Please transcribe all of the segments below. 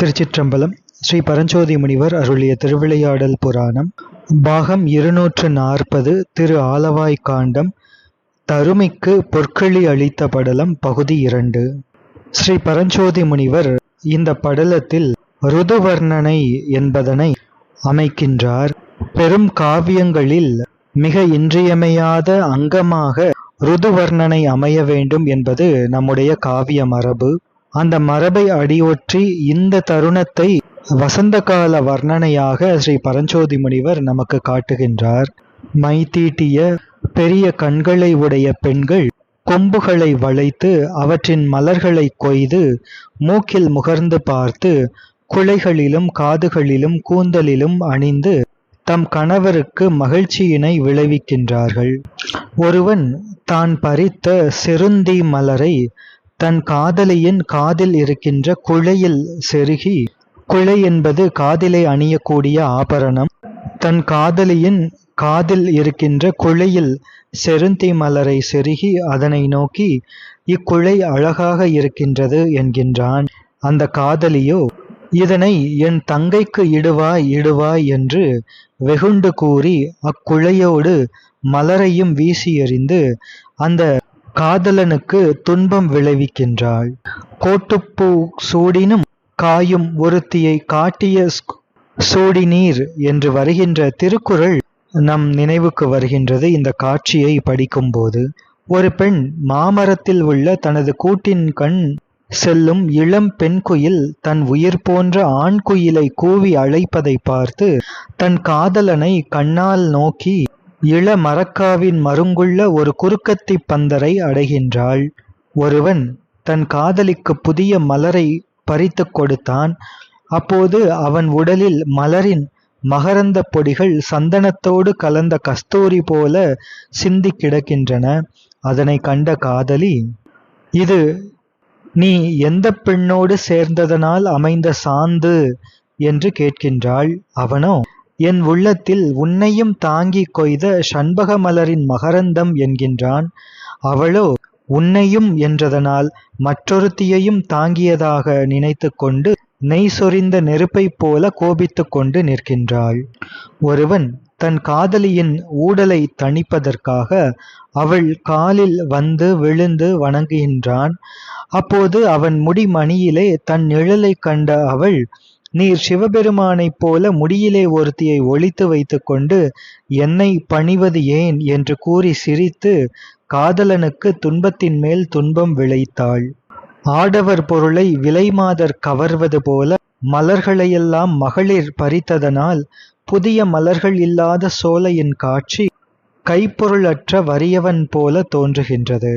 திருச்சிற்றம்பலம் ஸ்ரீ பரஞ்சோதி முனிவர் அருளிய திருவிளையாடல் புராணம் பாகம் இருநூற்று நாற்பது திரு ஆலவாய் காண்டம் தருமிக்கு பொற்களி அளித்த படலம் பகுதி இரண்டு. ஸ்ரீ பரஞ்சோதி முனிவர் இந்த படலத்தில் ருதுவர்ணனை என்பதனை அமைக்கின்றார். பெரும் காவியங்களில் மிக இன்றியமையாத அங்கமாக ருதுவர்ணனை அமைய வேண்டும் என்பது நம்முடைய காவிய மரபு. அந்த மரபை அடியொற்றி இந்த தருணத்தை வசந்த கால வர்ணனையாக ஸ்ரீ பரஞ்சோதி முனிவர் நமக்கு காட்டுகின்றார். மை தீட்டிய பெரிய கண்களை உடைய பெண்கள் கொம்புகளை வளைத்து அவற்றின் மலர்களை கொய்து மூக்கில் முகர்ந்து பார்த்து குலைகளிலும் காதுகளிலும் கூந்தலிலும் அணிந்து தம் கணவருக்கு மகிழ்ச்சியினை விளைவிக்கின்றார்கள். ஒருவன் தான் பறித்த செருந்தி மலரை தன் காதலியின் காதில் இருக்கின்ற குழையில் செருகி குழை என்பது காதிலை அணியக்கூடிய ஆபரணம். தன் காதலியின் காதில் இருக்கின்ற குழையில் செருந்தி மலரை செருகி அதனை நோக்கி இக்குழை அழகாக இருக்கின்றது என்கின்றான். அந்த காதலியோ இதனை என் தங்கைக்கு இடுவாய் இடுவாய் என்று வெகுண்டு கூறி அக்குழையோடு மலரையும் வீசி எறிந்து அந்த காதலனுக்கு துன்பம் விளைவிக்கின்றாள். கோட்டுப்பூ சூடினும் காயும் ஒருத்தியை காட்டிய சூடினீர் என்று வருகின்ற திருக்குறள் நம் நினைவுக்கு வருகின்றது. இந்த காட்சியை படிக்கும்போது ஒரு பெண் மாமரத்தில் உள்ள தனது கூட்டின் கண் செல்லும் இளம் பெண் குயில் தன் உயிர் போன்ற ஆண் குயிலை கூவி அழைப்பதை பார்த்து தன் காதலனை கண்ணால் நோக்கி இள மரக்காவின் மருங்குள்ள ஒரு குறுக்கத்தி பந்தரை அடைகின்றாள். ஒருவன் தன் காதலிக்கு புதிய மலரை பறித்து கொடுத்தான். அப்போது அவன் உடலில் மலரின் மகரந்த பொடிகள் சந்தனத்தோடு கலந்த கஸ்தூரி போல சிந்தி கிடக்கின்றன. அதனை கண்ட காதலி இது நீ எந்த பெண்ணோடு சேர்ந்ததனால் அமைந்த சாந்து? என்று கேட்கின்றாள். அவனோ? என் உள்ளத்தில் உன்னையும் தாங்கி கொய்த சண்பக மலரின் மகரந்தம் என்கின்றான். அவளோ உன்னையும் என்றதனால் மற்றொருத்தியையும் தாங்கியதாக நினைத்து கொண்டு நெய் சொரிந்த நெருப்பைப் போல கோபித்து கொண்டு நிற்கின்றாள். ஒருவன் தன் காதலியின் ஊடலை தணிப்பதற்காக அவள் காலில் வந்து விழுந்து வணங்குகின்றான். அப்போது அவன் முடிமணியிலே தன் நிழலை கண்ட அவள் நீர் சிவபெருமானைப் போல முடியிலே ஒருத்தியை ஒழித்து வைத்துக்கொண்டு என்னை பணிவது ஏன்? என்று கூறி சிரித்து காதலனுக்கு துன்பத்தின் மேல் துன்பம் விளைத்தாள். ஆடவர் பொருளை விலைமாதர் கவர்வது போல மலர்களையெல்லாம் மகளிர் பறித்ததனால் புதிய மலர்கள் இல்லாத சோலையின் காட்சி கைப்பொருளற்ற வறியவன் போல தோன்றுகின்றது.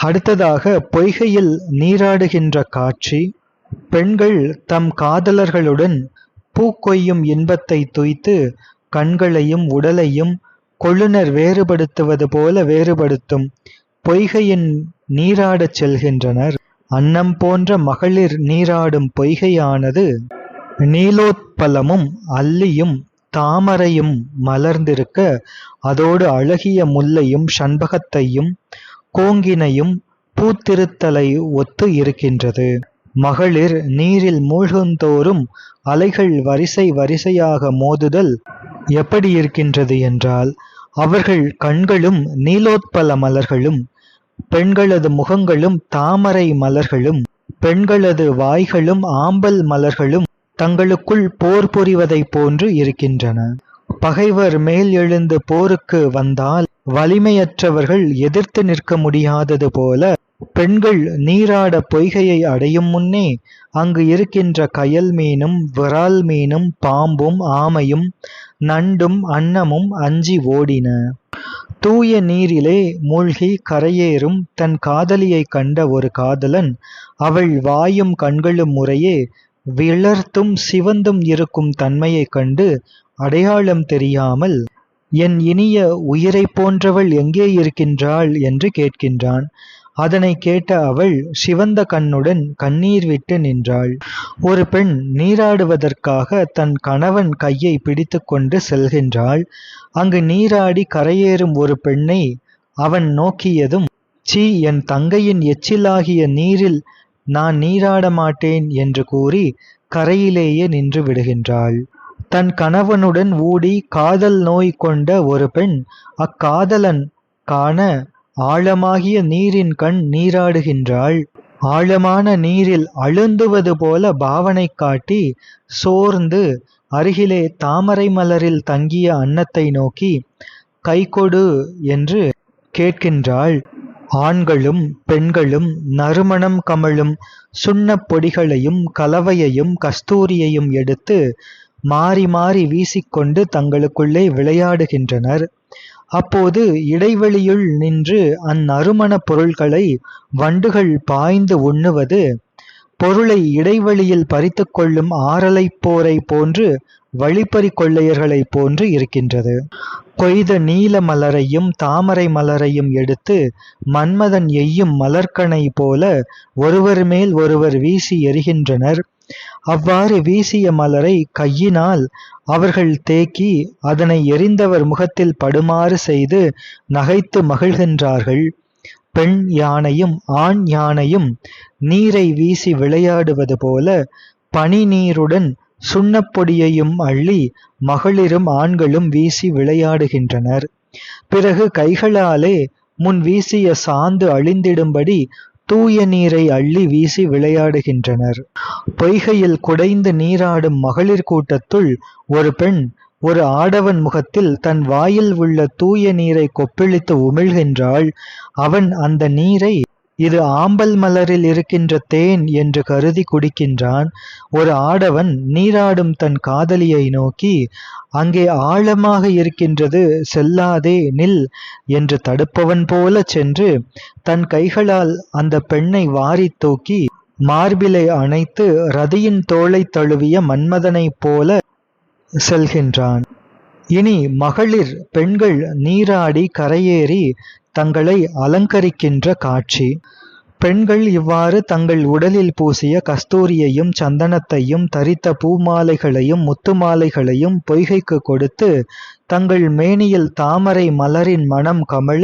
அடுத்ததாக பொய்கையில் நீராடுகின்ற காட்சி பெண்கள் தம் காதலர்களுடன் பூக்கொய்யும் இன்பத்தை துய்த்து கண்களையும் உடலையும் கொள்ளுனர் வேறுபடுத்துவது போல வேறுபடுத்தும் பொய்கையின் நீராடச் செல்கின்றனர். அன்னம் போன்ற மகளிர் நீராடும் பொய்கையானது நீலோத்பலமும் அல்லியும் தாமரையும் மலர்ந்திருக்க அதோடு அழகிய முல்லையும் சண்பகத்தையும் கோங்கினையும் பூத்திருத்தலை ஒத்து இருக்கின்றது. மகளிர் நீரில் மூழ்குந்தோறும் அலைகள் வரிசை வரிசையாக மோதுதல் எப்படி இருக்கின்றது என்றால் அவர்கள் கண்களும் நீலோத்பல மலர்களும் பெண்களது முகங்களும் தாமரை மலர்களும் பெண்களது வாய்களும் ஆம்பல் மலர்களும் தங்களுக்குள் போர் புரிவதைப் போன்று இருக்கின்றன. பகைவர் மேல் எழுந்து போருக்கு வந்தால் வலிமையற்றவர்கள் எதிர்த்து நிற்க முடியாதது போல பெண்கள் நீராட பொய்கையை அடையும் முன்னே அங்கு இருக்கின்ற கயல் மீனும் விரால் மீனும் பாம்பும் ஆமையும் நண்டும் அன்னமும் அஞ்சி ஓடின. தூய நீரிலே மூழ்கி கரையேறும் தன் காதலியை கண்ட ஒரு காதலன் அவள் வாயும் கண்களும் முறையே விளர்த்தும் சிவந்தும் இருக்கும் தன்மையைக் கண்டு அடையாளம் தெரியாமல் என் இனிய உயிரைப் போன்றவள் எங்கே இருக்கின்றாள்? என்று கேட்கின்றான். அதனை கேட்ட அவள் சிவந்த கண்ணுடன் கண்ணீர் விட்டு நின்றாள். ஒரு பெண் நீராடுவதற்காக தன் கணவன் கையை பிடித்து கொண்டு செல்கின்றாள். அங்கு நீராடி கரையேறும் ஒரு பெண்ணை அவன் நோக்கியதும் சீ என் தங்கையின் எச்சிலாகிய நீரில் நான் நீராட மாட்டேன் என்று கூறி கரையிலேயே நின்று விடுகின்றாள். தன் கணவனுடன் ஊடி காதல் நோய் கொண்ட ஒரு பெண் அக்காதலன் காண ஆழமாகிய நீரின் கண் நீராடுகின்றாள். ஆழமான நீரில் அழுந்துவது போல பாவனை காட்டி சோர்ந்து அருகிலே தாமரை மலரில் தங்கிய அன்னத்தை நோக்கி கைகொடு என்று கேட்கின்றாள். ஆண்களும் பெண்களும் நறுமணம் கமழும் சுண்ணப் பொடிகளையும் கலவையையும் கஸ்தூரியையும் எடுத்து மாறி மாறி வீசிக்கொண்டு தங்களுக்குள்ளே விளையாடுகின்றனர். அப்போது இடைவெளியுள் நின்று அந்நறுமணப் பொருள்களை வண்டுகள் பாய்ந்து உண்ணுவது பொருளை இடைவெளியில் பறித்து கொள்ளும் ஆறலைப் போரை போன்று வழிப்பறி கொள்ளையர்களைப் போன்று இருக்கின்றது. கொய்த நீல மலரையும் தாமரை மலரையும் எடுத்து மன்மதன் எய்யும் மலர்கனை போல ஒருவர் மேல் ஒருவர் வீசி எறிகின்றனர். அவ்வாறு வீசிய மலரை கையினால் அவர்கள் தேக்கி அதனை எரிந்தவர் முகத்தில் படுமாறு செய்து நகைத்து மகிழ்கின்றார்கள். பெண் யானையும் ஆண் யானையும் நீரை வீசி விளையாடுவது போல பனி நீருடன் சுண்ணப்பொடியையும் அள்ளி மகளிரும் ஆண்களும் வீசி விளையாடுகின்றனர். பிறகு கைகளாலே முன் வீசிய சாந்து அழிந்திடும்படி தூய நீரை அள்ளி வீசி விளையாடுகின்றனர். பொய்கையில் குடைந்து நீராடும் மகளிர் கூட்டத்துள் ஒரு பெண் ஒரு ஆடவன் முகத்தில் தன் வாயில் உள்ள தூய நீரை கொப்பிளித்து உமிழ்கின்றாள். அவன் அந்த நீரை இது ஆம்பல் மலரில் இருக்கின்ற தேன் என்று கருதி குடிக்கின்றான். ஒரு ஆடவன் நீராடும் தன் காதலியை நோக்கி அங்கே ஆழமாக இருக்கின்றது செல்லாதே நில் என்று தடுப்பவன் போல சென்று தன் கைகளால் அந்த பெண்ணை வாரி தூக்கி மார்பிலை அணைத்து ரதியின் தோளை தழுவிய மன்மதனைப் போல செல்கின்றான். இனி மகளிர் பெண்கள் நீராடி கரையேறி தங்களை அலங்கரிக்கின்ற காட்சி. பெண்கள் இவ்வாறு தங்கள் உடலில் பூசிய கஸ்தூரியையும் சந்தனத்தையும் தரித்த பூமாலைகளையும் முத்துமாலைகளையும் பொய்கைக்கு கொடுத்து தங்கள் மேனியில் தாமரை மலரின் மனம் கமழ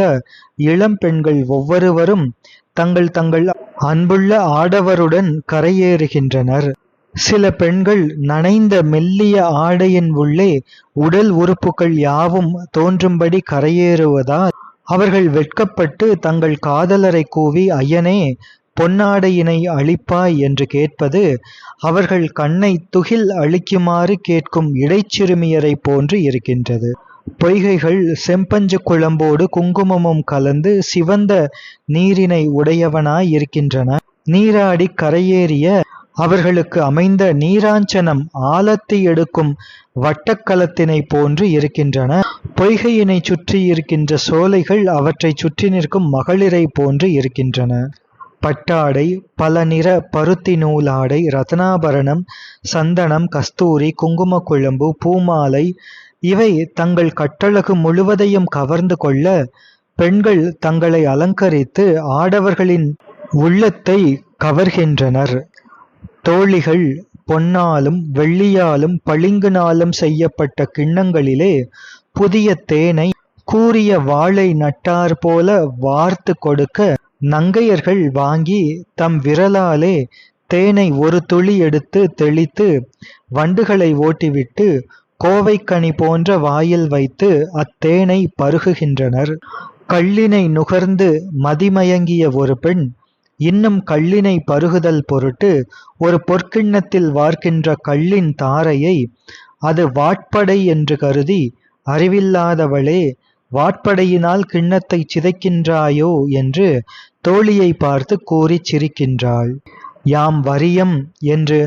இளம் பெண்கள் ஒவ்வொருவரும் தங்கள் தங்கள் அன்புள்ள ஆடவருடன் கரையேறுகின்றனர். சில பெண்கள் நனைந்த மெல்லிய ஆடையின் உள்ளே உடல் உறுப்புகள் யாவும் தோன்றும்படி கரையேறுவதால் அவர்கள் வெட்கப்பட்டு தங்கள் காதலரை கூவி ஐயனே பொன்னாடையினை அளிப்பாய் என்று கேட்பது அவர்கள் கண்ணை துகில் அழிக்குமாறு கேட்கும் இடைச்சிறுமியரைப் போன்று இருக்கின்றது. பொய்கைகள் செம்பஞ்சு குழம்போடு குங்குமமும் கலந்து சிவந்த நீரினை உடையவனாய் இருக்கின்றன. நீராடி கரையேறிய அவர்களுக்கு அமைந்த நீராஞ்சனம் ஆலத்தை எடுக்கும் வட்டக்கலத்தினை போன்று இருக்கின்றன. பொய்கையினை சுற்றி இருக்கின்ற சோலைகள் அவற்றை சுற்றி நிற்கும் மகளிரை போன்று இருக்கின்றன. பட்டாடை பல நிற பருத்தி நூலாடை ரத்னாபரணம் சந்தனம் கஸ்தூரி குங்கும குழம்பு பூமாலை இவை தங்கள் கட்டழகு முழுவதையும் கவர்ந்து கொள்ள பெண்கள் தங்களை அலங்கரித்து ஆடவர்களின் உள்ளத்தை கவர்கின்றனர். தோழிகள் பொன்னாலும் வெள்ளியாலும் பளிங்குனாலும் செய்யப்பட்ட கிண்ணங்களிலே புதிய தேனை கூறிய வாளை நட்டார் போல வார்த்து கொடுக்க நங்கையர்கள் வாங்கி தம் விரலாலே தேனை ஒரு துளி எடுத்து தெளித்து வண்டுகளை ஓட்டிவிட்டு கோவைக்கனி போன்ற வாயில் வைத்து அத்தேனை பருகுகின்றனர். கள்ளினை நுகர்ந்து மதிமயங்கிய ஒரு பெண் இன்னும் கள்ளினை பருகுதல் பொருட்டு ஒரு பொற்கிண்ணத்தில் வார்க்கின்ற கள்ளின் தாரையை அது வாட்படை என்று கருதி அறிவில்லாதவளே வாட்படையினால் கிண்ணத்தை சிதைக்கின்றாயோ? என்று தோழியை பார்த்து கூறிச் சிரிக்கின்றாள். யாம் வரியம் என்று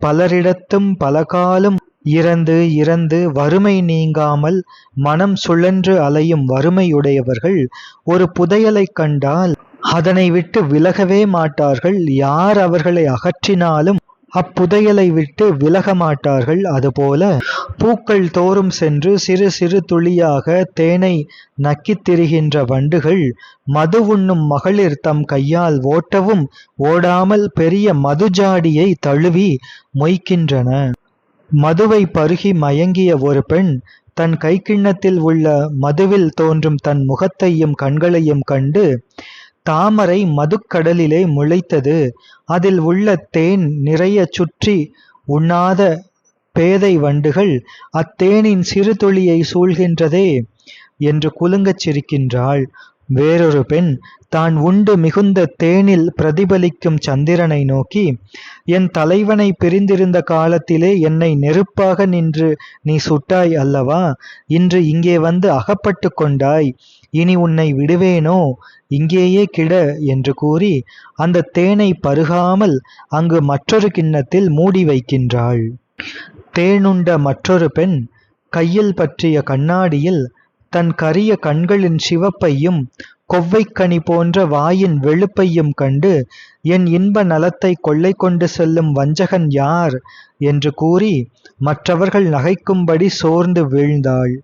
பலரிடத்தும் பலகாலும் இறந்து இறந்து வறுமை நீங்காமல் மனம் சுழன்று அலையும் வறுமையுடையவர்கள் ஒரு புதையலைக் கண்டால் அதனை விட்டு விலகவே மாட்டார்கள். யார் அவர்களை அகற்றினாலும் அப்புதையலை விட்டு விலக மாட்டார்கள். அதுபோல பூக்கள் தோறும் சென்று சிறு சிறு துளியாக தேனை நக்கித் திரிகின்ற வண்டுகள் மது உண்ணும் மகளிர் தம் கையால் ஓட்டவும் ஓடாமல் பெரிய மதுஜாடியை தழுவி மொய்க்கின்றன. மதுவை பருகி மயங்கிய ஒரு பெண் தன் கைக்கிண்ணத்தில் உள்ள மதுவில் தோன்றும் தன் முகத்தையும் கண்களையும் கண்டு தாமரை மதுக்கடலிலே முளைத்தது. அதில் உள்ள தேன் நிறைய சுற்றி உண்ணாத பேதை வண்டுகள் அத்தேனின் சிறு துளியை சூழ்கின்றதே என்று குலுங்கச் சிரிக்கின்றாள். வேறொரு பெண் தான் உண்டு மிகுந்த தேனில் பிரதிபலிக்கும் சந்திரனை நோக்கி என் தலைவனை பிரிந்திருந்த காலத்திலே என்னை நெருப்பாக நின்று நீ சுட்டாய் அல்லவா? இன்று இங்கே வந்து அகப்பட்டு கொண்டாய். இனி உன்னை விடுவேனோ? இங்கேயே கிட என்று கூறி அந்த தேனை பருகாமல் அங்கு மற்றொரு கிண்ணத்தில் மூடி வைக்கின்றாள். தேனுண்ட மற்றொரு பெண் கையில் பற்றிய கண்ணாடியில் தன் கரிய கண்களின் சிவப்பையும் கொவ்வைக்கனி போன்ற வாயின் வெளுப்பையும் கண்டு என் இன்ப நலத்தை கொள்ளை கொண்டு செல்லும் வஞ்சகன் யார் என்று கூறி மற்றவர்கள் நகைக்கும்படி சோர்ந்து வீழ்ந்தாள்.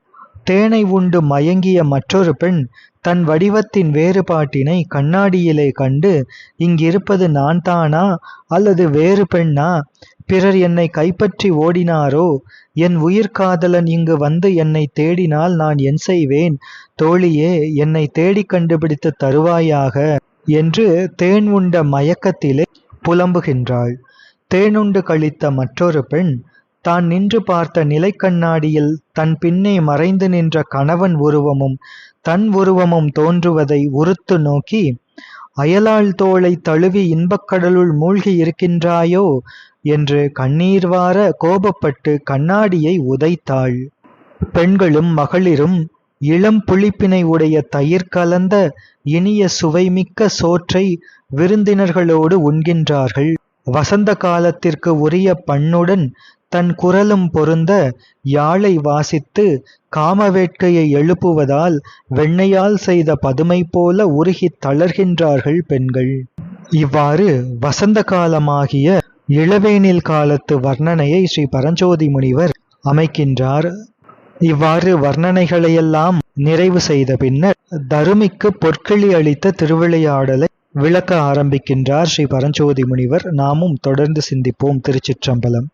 தேனை உண்டு மயங்கிய மற்றொரு பெண் தன் வடிவத்தின் வேறுபாட்டினை கண்ணாடியிலே கண்டு இங்கிருப்பது நான் தானா அல்லது வேறு பெண்ணா? பிறர் என்னை கைப்பற்றி ஓடினாரோ? என் உயிர்காதலன் இங்கு வந்து என்னை தேடினால் நான் என் செய்வேன். தோழியே என்னை தேடி கண்டுபிடித்து தருவாயாக என்று தேன் உண்ட மயக்கத்திலே புலம்புகின்றாள். தேனுண்டு கழித்த மற்றொரு பெண் தான் நின்று பார்த்த நிலைக்கண்ணாடியில் தன் பின்னே மறைந்து நின்ற கணவன் உருவமும் தன் உருவமும் தோன்றுவதை உறுத்து நோக்கி அயலாள் தோளை தழுவி இன்பக்கடலுள் மூழ்கி இருக்கின்றாயோ? என்று கண்ணீர் வார கோபப்பட்டு கண்ணாடியை உதைத்தாள். பெண்களும் மகளிரும் இளம் புளிப்பினை உடைய தயிர் கலந்த இனிய சுவைமிக்க சோற்றை விருந்தினர்களோடு உண்கின்றார்கள். வசந்த காலத்திற்கு உரிய பண்ணுடன் தன் குரலும் பொருந்த யாழை வாசித்து காமவேட்கையை எழுப்புவதால் வெண்ணையால் செய்த பதுமை போல உருகித் தளர்கின்றார்கள் பெண்கள். இவ்வாறு வசந்த காலமாகிய இளவேனில் காலத்து வர்ணனையை ஸ்ரீ பரஞ்சோதி முனிவர் அமைக்கின்றார். இவ்வாறு வர்ணனைகளையெல்லாம் நிறைவு செய்த பின்னர் தருமிக்கு பொற்களி அளித்த திருவிளையாடலை விளக்க ஆரம்பிக்கின்றார் ஸ்ரீ பரஞ்சோதி முனிவர். நாமும் தொடர்ந்து சிந்திப்போம் திருச்சிற்றம்பலம்.